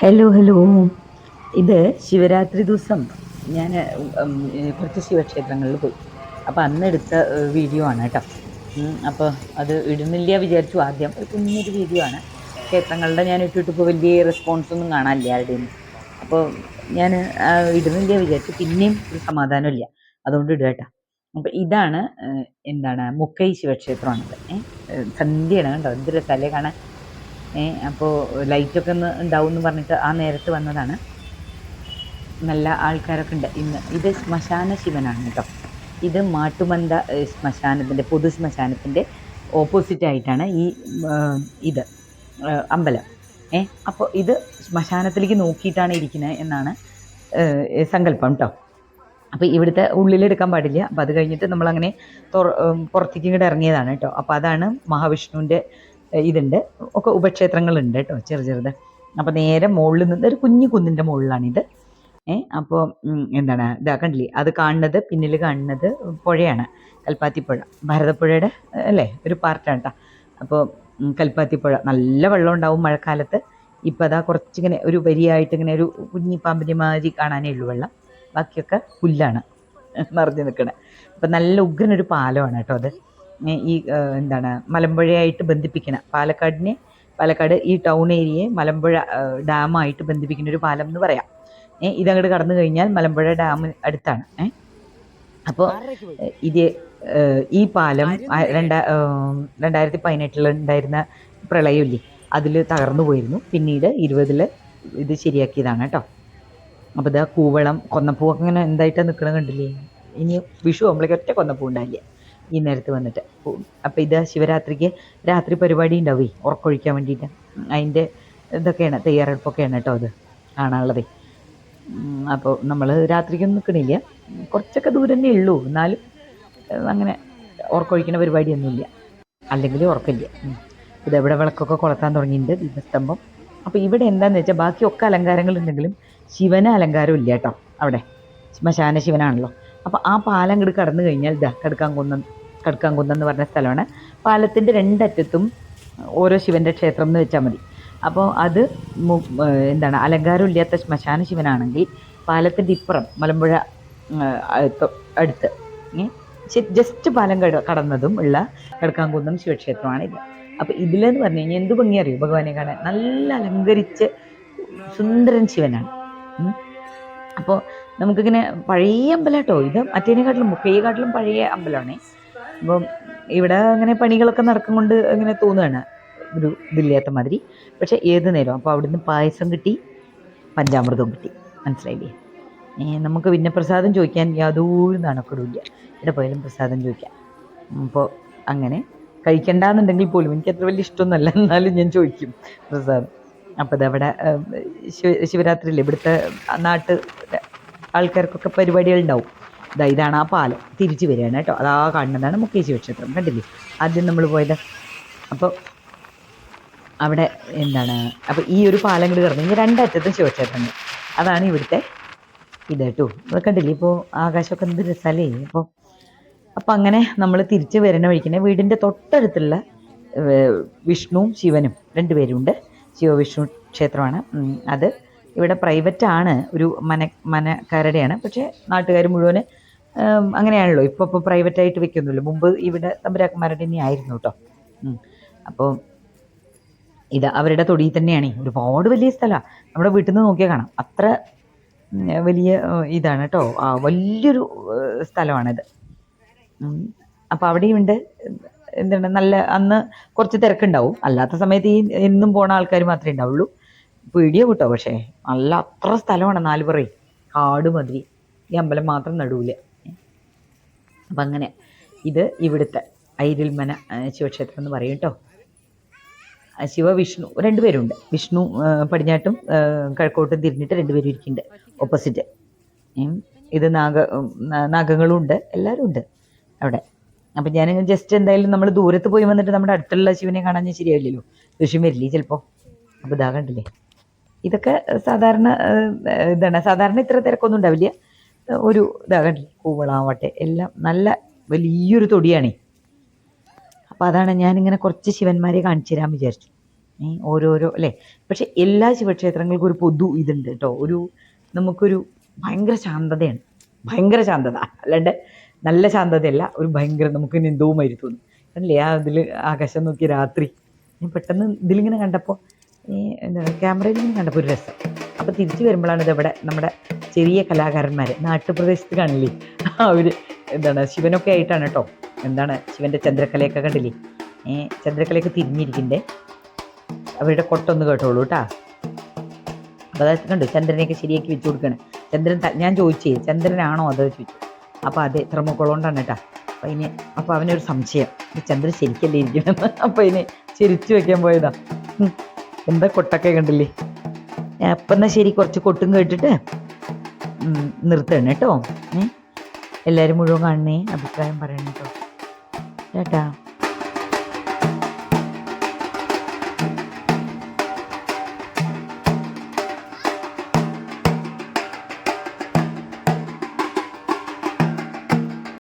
Hello hello ഇത് ശിവരാത്രി ദിവസം. ഞാൻ കുറച്ച് ശിവക്ഷേത്രങ്ങളിൽ പോയി. അപ്പോൾ അന്ന് എടുത്ത വീഡിയോ ആണ് കേട്ടോ. അപ്പോൾ അത് ഇടുന്നില്ല വിചാരിച്ചു ആദ്യം. ഒരു കുഞ്ഞൊരു വീഡിയോ ആണ്. ക്ഷേത്രങ്ങളുടെ ഞാൻ ഇട്ടിട്ട് ഇപ്പോൾ വലിയ റെസ്പോൺസൊന്നും കാണാനില്ല ആരുടെയും. അപ്പോൾ ഞാൻ ഇടുന്നില്ല വിചാരിച്ചു. പിന്നെയും ഒരു സമാധാനമില്ല അതുകൊണ്ട് ഇടുക കേട്ടോ. അപ്പോൾ ഇതാണ് എന്താണ് മുക്കൈ ശിവക്ഷേത്രമാണത് സന്ധ്യയാണ് കേട്ടോ എന്തൊരു തലേ കാണാൻ? അപ്പോൾ ലൈറ്റൊക്കെ ഒന്ന് ഉണ്ടാവും എന്ന് പറഞ്ഞിട്ട് ആ നേരത്ത് വന്നതാണ്. നല്ല ആൾക്കാരൊക്കെ ഉണ്ട് ഇന്ന്. ഇത് ശ്മശാന ശിവനാണ് കേട്ടോ. ഇത് മാട്ടുമന്ത ശ്മശാനത്തിന്റെ പൊതു ശ്മശാനത്തിന്റെ ഓപ്പോസിറ്റ് ആയിട്ടാണ് ഈ ഇത് അമ്പലം. ഏ അപ്പോൾ ഇത് ശ്മശാനത്തിലേക്ക് നോക്കിയിട്ടാണ് ഇരിക്കുന്നത് എന്നാണ് സങ്കല്പം കേട്ടോ. അപ്പോൾ ഇവിടുത്തെ ഉള്ളിലെടുക്കാൻ പാടില്ല. അപ്പോൾ അത് കഴിഞ്ഞിട്ട് നമ്മളങ്ങനെ പുറത്തേക്ക് ഇങ്ങോട്ട് ഇറങ്ങിയതാണ് കേട്ടോ. അപ്പോൾ അതാണ് മഹാവിഷ്ണുവിന്റെ ഇതുണ്ട്. ഒക്കെ ഉപക്ഷേത്രങ്ങളുണ്ട് കേട്ടോ ചെറു ചെറുത്. അപ്പോൾ നേരെ മുകളിൽ നിന്ന് ഒരു കുഞ്ഞു കുന്നിന്റെ മുകളിലാണിത് ഏ അപ്പോൾ എന്താണ് ഇതാ കണ്ടില്ലേ? അത് കാണുന്നത് പിന്നിൽ കാണുന്നത് പുഴയാണ്. കൽപ്പാത്തിപ്പുഴ. ഭാരതപ്പുഴയുടെ അല്ലേ ഒരു പാർട്ടാണ് കേട്ടോ അപ്പോൾ കൽപ്പാത്തിപ്പുഴ. നല്ല വെള്ളം ഉണ്ടാവും മഴക്കാലത്ത്. ഇപ്പം അതാ കുറച്ചിങ്ങനെ ഒരു വരിയായിട്ട് ഇങ്ങനെ ഒരു കുഞ്ഞി പാമ്പിന്റെ മാതിരി കാണാനേ ഉള്ളൂ വെള്ളം. ബാക്കിയൊക്കെ പുല്ലാണ്. നിറഞ്ഞു നിൽക്കണേ അപ്പം നല്ല ഉഗ്രനൊരു പാലമാണ് കേട്ടോ അത്. ഈ എന്താണ് മലമ്പുഴയായിട്ട് ബന്ധിപ്പിക്കണ പാലക്കാടിനെ പാലക്കാട് ഈ ടൗൺ ഏരിയയെ മലമ്പുഴ ഡാമായിട്ട് ബന്ധിപ്പിക്കുന്ന ഒരു പാലം എന്ന് പറയാം. ഏ, ഇതങ്ങോട്ട് കടന്നു കഴിഞ്ഞാൽ മലമ്പുഴ ഡാം അടുത്താണ്. ഏ അപ്പോൾ ഇത് ഈ പാലം രണ്ടാ രണ്ടായിരത്തി പതിനെട്ടിൽ ഉണ്ടായിരുന്ന പ്രളയമില്ലേ അതിൽ തകർന്നു പോയിരുന്നു. പിന്നീട് ഇരുപതിൽ ഇത് ശരിയാക്കിയതാണ് കേട്ടോ. അപ്പോൾ ഇതാ കൂവളം കൊന്നപ്പൂ അങ്ങനെ എന്തായിട്ടാണ് നിൽക്കണ കണ്ടില്ലേ? ഇനി വിഷു ആകുമ്പോഴേക്കും ഒറ്റ കൊന്നപ്പൂ ഉണ്ടാവില്ല. ഈ നേരത്ത് വന്നിട്ട്. അപ്പോൾ ഇത് ശിവരാത്രിക്ക് രാത്രി പരിപാടി ഉണ്ടാവേ ഉറക്കൊഴിക്കാൻ വേണ്ടിയിട്ട്. അതിന്റെ ഇതൊക്കെയാണ് തയ്യാറെടുപ്പൊക്കെയാണ് കേട്ടോ അത് കാണാനുള്ളത്. അപ്പോൾ നമ്മൾ രാത്രിക്കൊന്നും നിൽക്കണില്ല കുറച്ചൊക്കെ ദൂരം തന്നെ ഉള്ളൂ. എന്നാലും അങ്ങനെ ഉറക്കൊഴിക്കുന്ന പരിപാടിയൊന്നുമില്ല. അല്ലെങ്കിൽ ഉറക്കില്ല. ഇതെവിടെ വിളക്കൊക്കെ കൊളത്താൻ തുടങ്ങിയിട്ടുണ്ട് ദീപസ്തംഭം. അപ്പോൾ ഇവിടെ എന്താണെന്ന് വെച്ചാൽ ബാക്കിയൊക്കെ അലങ്കാരങ്ങളുണ്ടെങ്കിലും ശിവന് അലങ്കാരം ഇല്ല കേട്ടോ അവിടെ. ശ്മശാന ശിവനാണല്ലോ. അപ്പോൾ ആ പാലം ഇങ്ങോട്ട് കടന്നു കഴിഞ്ഞാൽ ഇതാ കടുക്കാംകുന്നം കടുക്കാംകുന്നം എന്ന് പറഞ്ഞ സ്ഥലമാണ്. പാലത്തിന്റെ രണ്ടറ്റത്തും ഓരോ ശിവന്റെ ക്ഷേത്രം എന്ന് വെച്ചാൽ മതി. അപ്പോൾ അത് എന്താണ് അലങ്കാരം ഇല്ലാത്ത ശ്മശാന ശിവനാണെങ്കിൽ പാലത്തിന്റെ ഇപ്പുറം മലമ്പുഴ അടുത്ത് ജസ്റ്റ് പാലം കട കടന്നതും ഉള്ള കടക്കാംകുന്നം ശിവക്ഷേത്രമാണ് ഇത്. അപ്പോൾ ഇതിലെന്ന് പറഞ്ഞു കഴിഞ്ഞാൽ എന്ത് ഭംഗി അറിയോ ഭഗവാനെ കാണാൻ നല്ല അലങ്കരിച്ച് സുന്ദരൻ ശിവനാണ്. അപ്പോൾ നമുക്കിങ്ങനെ പഴയ അമ്പലം കേട്ടോ ഇത് മറ്റേനെക്കാട്ടിലും മുക്കയെക്കാട്ടിലും പഴയ അമ്പലമാണേ. അപ്പം ഇവിടെ അങ്ങനെ പണികളൊക്കെ നടക്കും കൊണ്ട് അങ്ങനെ തോന്നുകയാണ് ഒരു ഇതില്ലാത്ത മാതിരി. പക്ഷേ ഏത് നേരം അപ്പോൾ അവിടുന്ന് പായസം കിട്ടി പഞ്ചാമൃതവും കിട്ടി. മനസ്സിലായില്ലേ? നമുക്ക് പിന്നെ പ്രസാദം ചോദിക്കാൻ യാതൊരു നാണക്കേടുമില്ല ഇവിടെ പോയാലും പ്രസാദം ചോദിക്കാം. അപ്പോൾ അങ്ങനെ കഴിക്കണ്ടെന്നുണ്ടെങ്കിൽ പോലും എനിക്ക് അത്ര വലിയ ഇഷ്ടമൊന്നുമല്ല. എന്നാലും ഞാൻ ചോദിക്കും പ്രസാദം. അപ്പോൾ ഇതവിടെ ശിവ ശിവരാത്രിയിൽ ഇവിടുത്തെ നാട്ട് ആൾക്കാർക്കൊക്കെ പരിപാടികളുണ്ടാവും. ഇതാ ഇതാണ് ആ പാലം. തിരിച്ചു വരികയാണ് കേട്ടോ. അതാ കാണുന്നതാണ് മുക്കേശി ക്ഷേത്രം കണ്ടില്ലേ? ആദ്യം നമ്മൾ പോയത്. അപ്പോൾ അവിടെ എന്താണ്? അപ്പോൾ ഈ ഒരു പാലം കൂടി കടന്നു കഴിഞ്ഞാൽ രണ്ടറ്റത്തും ശിവക്ഷേത്രങ്ങൾ. അതാണ് ഇവിടുത്തെ ഇത് കേട്ടോ. അത് കണ്ടില്ലേ? ഇപ്പോൾ ആകാശമൊക്കെ എന്ത് രസമല്ലേ? അപ്പോൾ അപ്പം അങ്ങനെ നമ്മൾ തിരിച്ച് വരണ വഴിക്കുന്ന വീടിന്റെ തൊട്ടടുത്തുള്ള വിഷ്ണുവും ശിവനും രണ്ടുപേരുണ്ട് ശിവവിഷ്ണു ക്ഷേത്രമാണ്. അത് ഇവിടെ പ്രൈവറ്റ് ആണ്. ഒരു മന മനക്കാരുടെയാണ്. പക്ഷേ നാട്ടുകാർ മുഴുവൻ അങ്ങനെയാണല്ലോ. ഇപ്പോൾ പ്രൈവറ്റ് ആയിട്ട് വെക്കുന്നില്ല മുമ്പ് ഇവിടെ തമ്പുരാക്കന്മാരുടെ തന്നെ ആയിരുന്നു കേട്ടോ. അപ്പോൾ ഇത് അവരുടെ തൊടിയിൽ തന്നെയാണ്. ഒരുപാട് വലിയ സ്ഥലമാണ് നമ്മുടെ വീട്ടിൽ നിന്ന് നോക്കിയാൽ കാണാം. അത്ര വലിയ ഇതാണ് കേട്ടോ ആ വലിയൊരു സ്ഥലമാണിത്. അപ്പോൾ അവിടെയുണ്ട് എന്താണ് നല്ല അന്ന് കുറച്ച് തിരക്കുണ്ടാവും. അല്ലാത്ത സമയത്ത് ഈ എന്നും പോണ ആൾക്കാർ മാത്രമേ ഉണ്ടാവുള്ളൂ. പേടിയോ കിട്ടോ പക്ഷേ. നല്ല അത്ര സ്ഥലമാണ് നാല് പറയും കാട് മതി. ഈ അമ്പലം മാത്രം നടുവില്ല അപ്പം അങ്ങനെ ഇത് ഇവിടുത്തെ ഐരിൽമന ശിവക്ഷേത്രം എന്ന് പറയും കേട്ടോ ശിവ വിഷ്ണു രണ്ടുപേരുണ്ട് വിഷ്ണു പടിഞ്ഞാട്ടും കിഴക്കോട്ടും തിരിഞ്ഞിട്ട് രണ്ടുപേരും ഇരിക്കുന്നുണ്ട്. ഓപ്പോസിറ്റ് ഇത് നാഗ നാഗങ്ങളും ഉണ്ട്. എല്ലാവരും ഉണ്ട് അവിടെ. അപ്പം ഞാൻ ജസ്റ്റ് എന്തായാലും നമ്മൾ ദൂരത്ത് പോയി വന്നിട്ട് നമ്മുടെ അടുത്തുള്ള ശിവനെ കാണാൻ ശരിയാവില്ലല്ലോ. ദേഷ്യം വരില്ലേ ചിലപ്പോൾ അപ്പോൾ ഇതാ കണ്ടില്ലേ? ഇതൊക്കെ സാധാരണ ഇതാണ്. സാധാരണ ഇത്ര തിരക്കൊന്നും ഉണ്ടാവില്ല. ഒരു ഇതാകട്ടെ കണ്ടില്ലേ? കൂവളാവട്ടെ എല്ലാം നല്ല വലിയൊരു തൊടിയാണേ. അപ്പോൾ അതാണ് ഞാനിങ്ങനെ കുറച്ച് ശിവന്മാരെ കാണിച്ചു തരാൻ വിചാരിച്ചു. ഓരോരോ അല്ലേ? പക്ഷെ എല്ലാ ശിവക്ഷേത്രങ്ങൾക്കും ഒരു പൊതു ഇതുണ്ട് കേട്ടോ. ഒരു നമുക്കൊരു ഭയങ്കര ശാന്തതയാണ്. ഭയങ്കര ശാന്തത. അല്ലാണ്ട് നല്ല ശാന്തതയല്ല ഒരു ഭയങ്കര നമുക്ക് എന്തോ മരി തോന്നും അല്ലേ ആ ഇതിൽ ആകാശം നോക്കി രാത്രി. ഞാൻ പെട്ടെന്ന് ഇതിലിങ്ങനെ കണ്ടപ്പോൾ ഈ എന്താ ക്യാമറയിൽ ഇങ്ങനെ കണ്ടപ്പോൾ ഒരു രസം. അപ്പോൾ തിരിച്ചു വരുമ്പോഴാണ് ഇതവിടെ നമ്മുടെ ചെറിയ കലാകാരന്മാർ നാട്ടുപ്രദേശത്ത് കാണില്ലേ അവർ എന്താണ് ശിവനൊക്കെ ആയിട്ടാണ് കേട്ടോ. എന്താണ് ശിവന്റെ ചന്ദ്രക്കലയൊക്കെ കണ്ടില്ലേ? ചന്ദ്രക്കലയൊക്കെ തിരിഞ്ഞിരിക്കണ്ടേ? അവരുടെ കൊട്ടൊന്ന് കേട്ടോളൂ കേട്ടാ അപ്പോൾ അതായത് കണ്ടു ചന്ദ്രനെയൊക്കെ ശരിയാക്കി വെച്ച് കൊടുക്കണം. ചന്ദ്രൻ ഞാൻ ചോദിച്ചേ ചന്ദ്രനാണോ അതോ ചോദിച്ചു? അപ്പോൾ അതെ തെർമോക്കോൾ കൊണ്ടാണ് കേട്ടാ അപ്പോൾ അതിന് അപ്പോൾ അവനൊരു സംശയം ചന്ദ്രൻ ശരിക്കല്ലേ ഇരിക്കണമെന്ന് അപ്പോൾ അതിന് ചിരിച്ചു വെക്കാൻ പോയതാ. എന്താ കൊട്ടൊക്കെ കണ്ടില്ലേ? അപ്പം എന്നാൽ ശരി കുറച്ച് കൊട്ടും കേട്ടിട്ട് നിർത്തണം കേട്ടോ. എല്ലാവരും മുഴുവൻ കാണണേ അഭിപ്രായം പറയണം കേട്ടോ. ചേട്ടാ.